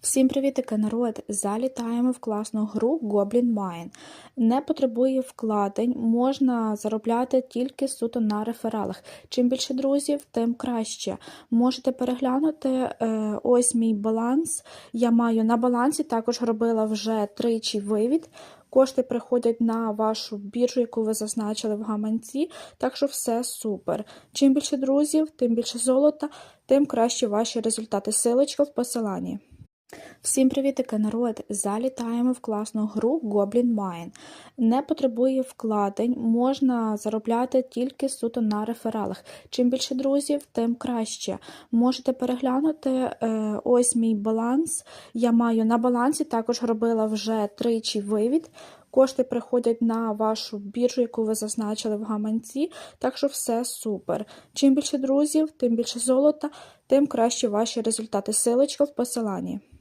Всім привітики, народ! Залітаємо в класну гру Goblin Mine. Не потребує вкладень, можна заробляти тільки суто на рефералах. Чим більше друзів, тим краще. Можете переглянути е, ось мій баланс. Я маю на балансі, також робила вже тричі вивід. Кошти приходять на вашу біржу, яку ви зазначили в гаманці, так що все супер. Чим більше друзів, тим більше золота, тим краще ваші результати. Силочка в посиланні. Всім привітики, народ! Залітаємо в класну гру Goblin Mine. Не потребує вкладень, можна заробляти тільки суто на рефералах. Чим більше друзів, тим краще. Можете переглянути е, ось мій баланс. Я маю на балансі, також робила вже тричі вивід. Кошти приходять на вашу біржу, яку ви зазначили в гаманці, так що все супер. Чим більше друзів, тим більше золота, тим краще ваші результати. Силочка в посиланні.